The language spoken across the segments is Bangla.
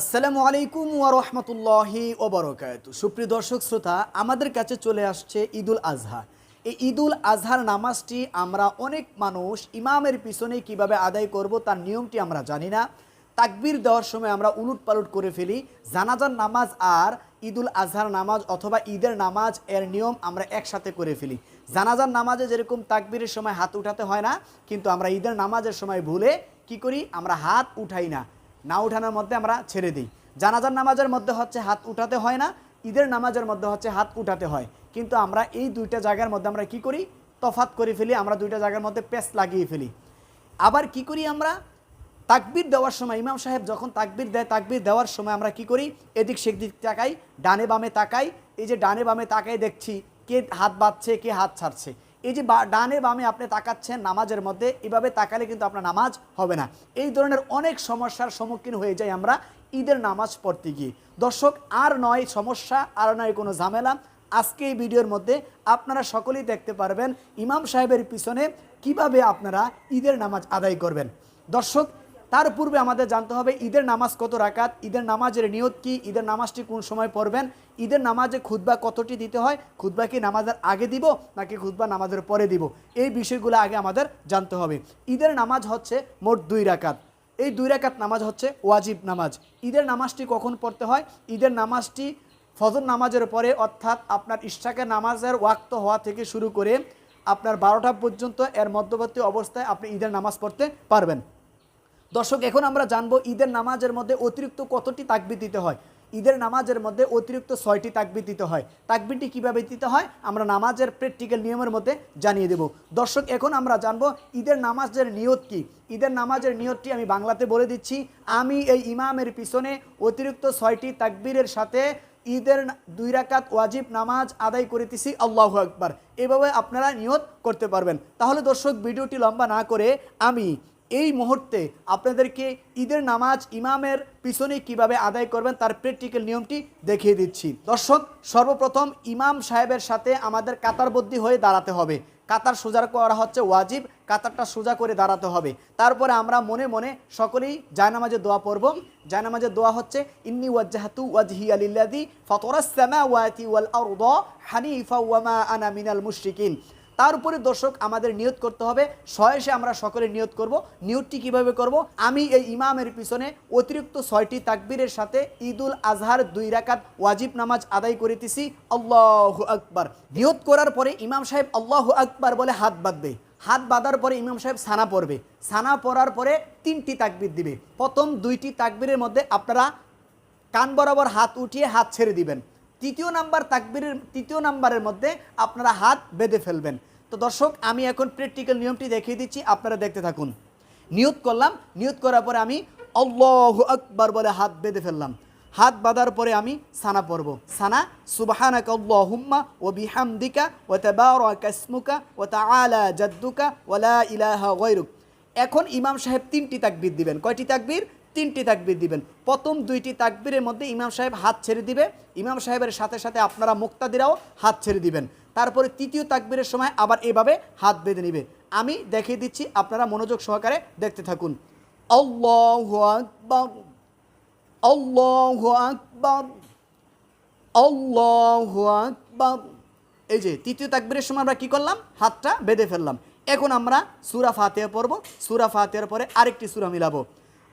আসসালামু আলাইকুম ওয়া রাহমাতুল্লাহি ওয়া বারাকাতু। সুপ্রিয় দর্শক, শ্রোতা, আমাদের কাছে চলে আসছে ঈদুল আজহা। এই ঈদুল আজহার নামাজটি আমরা অনেক মানুষ ইমামের পিছনে কীভাবে আদায় করব তার নিয়মটি আমরা জানি না। তাকবীর দেওয়ার সময় আমরা উলুট পালট করে ফেলি। জানাজার নামাজ আর ঈদুল আজহার নামাজ অথবা ঈদের নামাজ এর নিয়ম আমরা একসাথে করে ফেলি। জানাজার নামাজে যেরকম তাকবীরের সময় হাত উঠাতে হয় না, কিন্তু আমরা ঈদের নামাজের সময় ভুলে কি করি? আমরা হাত উঠাই না। না উঠানোর মধ্যে আমরা ছেড়ে দিই। জানাজার নামাজের মধ্যে হচ্ছে হাত উঠাতে হয় না, ঈদের নামাজের মধ্যে হচ্ছে হাত উঠাতে হয়। কিন্তু আমরা এই দুইটা জায়গার মধ্যে আমরা কি করি? তফাত করে ফেলি, আমরা দুইটা জায়গার মধ্যে পেস্ট লাগিয়ে ফেলি। আবার কি করি আমরা? তাকবির দেওয়ার সময়, ইমাম সাহেব যখন তাকবির দেয়, তাকবির দেওয়ার সময় আমরা কি করি? এদিক সেদিক তাকাই, ডানে বামে তাকাই, এই যে ডানে বামে তাকাই দেখছি, কে হাত বাঁধছে, কে হাত ছাড়ছে। এই যে ডানে বামে আপনি তাকাচ্ছেন নামাজের মধ্যে, এভাবে তাকালে কিন্তু আপনার নামাজ হবে না। এই ধরনের অনেক সমস্যার সম্মুখীন হয়ে যাই আমরা ঈদের নামাজ পড়তে গিয়ে। দর্শক, আর নয় সমস্যা, আর নয় কোনো ঝামেলা। আজকে এই ভিডিওর মধ্যে আপনারা সকলেই দেখতে পারবেন ইমাম সাহেবের পিছনে কীভাবে আপনারা ঈদের নামাজ আদায় করবেন। দর্শক তার পূর্বে আমাদের জানতে হবে ঈদের নামাজ কত রাকাত, ঈদের নামাজের নিয়ত কি, ঈদের নামাজটি কোন সময় পড়বেন, ঈদের নামাজে খুতবা কতটি দিতে হয়, খুতবা কি নামাজের আগে দিব নাকি খুতবা নামাজের পরে দিব, এই বিষয়গুলো আগে আমাদের জানতে হবে। ঈদের নামাজ হচ্ছে মোট দুই রাকাত, এই দুই রাকাত নামাজ হচ্ছে ওয়াজিব নামাজ, ঈদের নামাজটি কখন পড়তে হয়, ঈদের নামাজটি ফজর নামাজের পরে অর্থাৎ আপনার ইশাকের নামাজের ওয়াক্ত হওয়া থেকে শুরু করে আপনার বারোটা পর্যন্ত এর মধ্যবর্তী অবস্থায় আপনি ঈদের নামাজ পড়তে পারবেন। দর্শক, এখন আমরা জানব ঈদের নামাজের মধ্যে অতিরিক্ত কতটি তাকবির দিতে হয়। ঈদের নামাজের মধ্যে অতিরিক্ত ছয়টি তাকবির দিতে হয়। তাকবিরটি কীভাবে দিতে হয়, আমরা নামাজের প্র্যাকটিক্যাল নিয়মের মধ্যে জানিয়ে দেব। দর্শক, এখন আমরা জানব ঈদের নামাজের নিয়ত কি। ঈদের নামাজের নিয়তটি আমি বাংলাতে বলে দিচ্ছি। আমি এই ইমামের পিছনে অতিরিক্ত ছয়টি তাকবীরের সাথে ঈদের দুই রাকাত ওয়াজিব নামাজ আদায় করিতেছি। আল্লাহ আকবার। এভাবে আপনারা নিয়ত করতে পারবেন। তাহলে দর্শক, ভিডিওটি লম্বা না করে আমি এই মুহূর্তে আপনাদেরকে ঈদের নামাজ ইমামের পিছনে কীভাবে আদায় করবেন তার প্র্যাকটিক্যাল নিয়মটি দেখিয়ে দিচ্ছি। দর্শক, সর্বপ্রথম ইমাম সাহেবের সাথে আমাদের কাতারবদ্ধি হয়ে দাঁড়াতে হবে। কাতার সোজা করা হচ্ছে ওয়াজিব, কাতারটা সোজা করে দাঁড়াতে হবে। তারপরে আমরা মনে মনে সকলেই জায়নামাজে দোয়া পড়ব। জায়নামাজে দোয়া হচ্ছে, ইন্নি ওয়াজ্জাহাতু ওয়াজহি আলিল্লাযী ফাতারাস সামাওয়াতি ওয়াল আরদা হানিফা ওয়া মা আনা মিনাল মুশরিকিন। তার উপরে দর্শক আমাদের নিয়ত করতে হবে। শয়েসে আমরা সকলে নিয়ত করব। নিয়তটি কীভাবে করব? আমি এই ইমামের পিছনে অতিরিক্ত ছয়টি তাকবীরের সাথে ঈদুল আজহার দুই রাকাত ওয়াজিব নামাজ আদায় করিতেছি। আল্লাহ আকবার। নিয়ত করার পরে ইমাম সাহেব আল্লাহ আকবার বলে হাত বাঁধবে। হাত বাঁধার পরে ইমাম সাহেব সানা পড়বে। সানা পড়ার পরে তিনটি তাকবির দিবে। প্রথম দুইটি তাকবীরের মধ্যে আপনারা কান বরাবর হাত উঠিয়ে হাত ছেড়ে দিবেন। তৃতীয় নাম্বার তাকবীরের, তৃতীয় নাম্বারের মধ্যে আপনারা হাত বেঁধে ফেলবেন। তো দর্শক, আমি এখন প্র্যাকটিক্যাল নিয়মটি দেখিয়ে দিচ্ছি, আপনারা দেখতে থাকুন। নিয়ত করলাম, নিয়ত করার পরে আমি আল্লাহ আকবার বলে হাত বেঁধে ফেললাম। হাত বাঁধার পরে আমি সানা পড়ব। সানা, সুবহানাকা আল্লাহুম্মা ওয়া বিহামদিকা ওয়া তাবারাকা ইসমুকা ওয়া তাআলা জাদ্দুকা ওলা ইলাহা গায়রুক। এখন ইমাম সাহেব তিনটি তাকবির দিবেন। কয়টি তাকবীর? তিনটি তাকবীর দিবেন। প্রথম দুইটি তাকবীরের মধ্যে ইমাম সাহেব হাত ছেড়ে দিবে। ইমাম সাহেবের সাথে সাথে আপনারা মুক্তাদিরাও হাত ছেড়ে দিবেন। তারপরে তৃতীয় তাকবীরের সময় আবার এভাবে হাত বেঁধে নিবে। আমি দেখিয়ে দিচ্ছি, আপনারা মনোযোগ সহকারে দেখতে থাকুন। এই যে তৃতীয় তাকবীরের সময় আমরা কি করলাম? হাতটা বেঁধে ফেললাম। এখন আমরা সুরা ফাতিহা পড়ব। সুরা ফাতিহার পরে আরেকটি সূরা মিলাবো।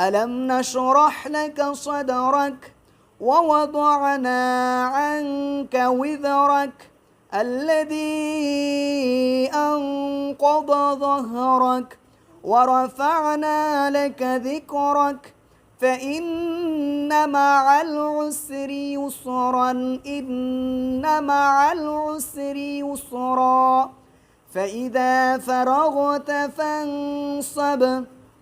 ألم نشرح لك صدرك ووضعنا عنك وذرك الذي أنقض ظهرك ورفعنا لك ذكرك فإن مع العسر يسرا إن مع العسر يسرا. فإذا فرغت فانصب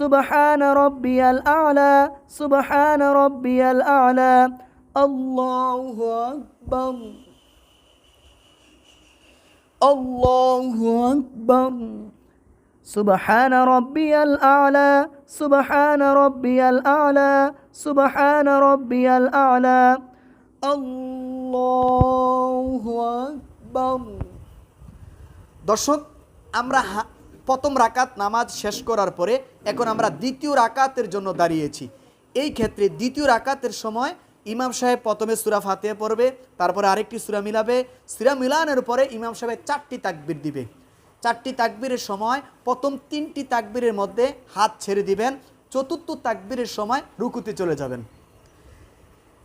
سبحان ربي الأعلى سبحان ربي الأعلى الله أكبر الله أكبر سبحان ربي الأعلى سبحان ربي الأعلى سبحان ربي الأعلى الله أكبر দর্শক আমরা হা- প্রথম রাকাত নামাজ শেষ করার পরে এখন আমরা দ্বিতীয় রাকাতের জন্য দাঁড়িয়েছি। এই ক্ষেত্রে দ্বিতীয় রাকাতের সময় ইমাম সাহেব প্রথমে সুরা ফাতিহা পড়বে, তারপরে আরেকটি সুরা মিলাবে। সুরা মিলানের পরে ইমাম সাহেব চারটি তাকবির দিবে। চারটি তাকবীরের সময় প্রথম তিনটি তাকবীরের মধ্যে হাত ছেড়ে দিবেন, চতুর্থ তাকবীরের সময় রুকুতে চলে যাবেন।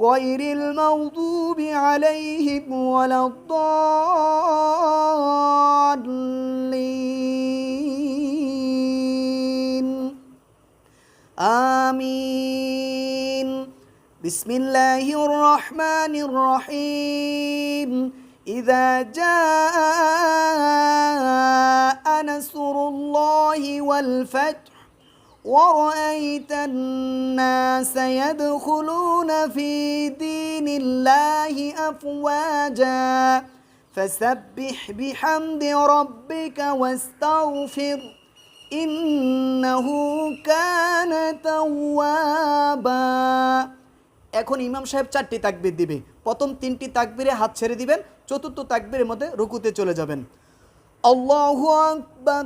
غير المغضوب عليهم ولا الضالين. آمين. بسم الله الرحمن الرحيم. إذا جاء نصر الله والفتح ورأيت الناس يدخلون في دين الله أفواجا فسبح بحمد ربك واستغفر إنه كان توابا এখন ইমাম সাহেব চারটি তাকবির দিবে প্রথম তিনটি তাকবিরে হাত ছেড়ে দিবেন চতুর্থ তাকবিরের মধ্যে রুকুতে চলে যাবেন আল্লাহু আকবার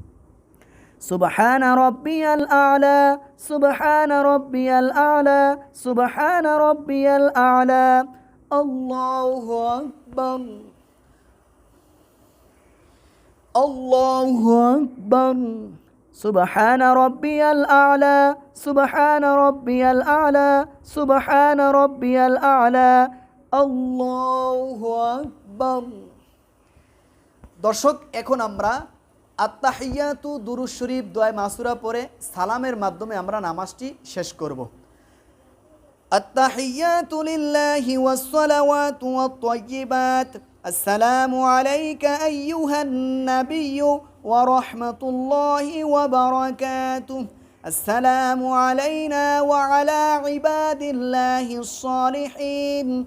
سبحان ربي الأعلى سبحان ربي الأعلى سبحان ربي الأعلى الله أكبر الله أكبر سبحان ربي الأعلى سبحان ربي الأعلى سبحان ربي الأعلى الله أكبر দর্শক এখন আমরা আত্মাহিয়াতু দুরুজ শরীফ দোয়া মাসুরা পরে সালামের মাধ্যমে আমরা নামাজটি শেষ করব التحيات لله والصلوات والطيبات السلام عليك أيها النبي ورحمة الله وبركاته السلام علينا وعلى عباد الله الصالحين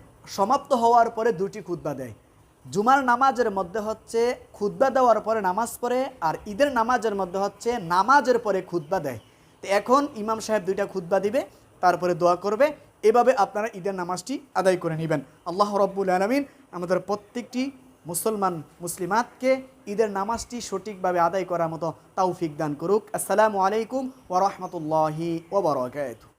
সমাপ্ত হওয়ার পরে দুটি খুতবা দেয়। জুমার নামাজের মধ্যে হচ্ছে খুতবা দেওয়ার পরে নামাজ পড়ে আর ঈদের নামাজের মধ্যে হচ্ছে নামাজের পরে খুতবা দেয়। তো এখন ইমাম সাহেব দুইটা খুতবা দিবে, তারপরে দোয়া করবে। এভাবে আপনারা ঈদের নামাজটি আদায় করে নেবেন। আল্লাহ রব্বুল আলমিন আমাদের প্রত্যেকটি মুসলমান, মুসলিমাতকে ঈদের নামাজটি সঠিকভাবে আদায় করার মতো তৌফিক দান করুক। আসসালামু আলাইকুম ওরহমতুল্লাহি ওবরাকাতুহু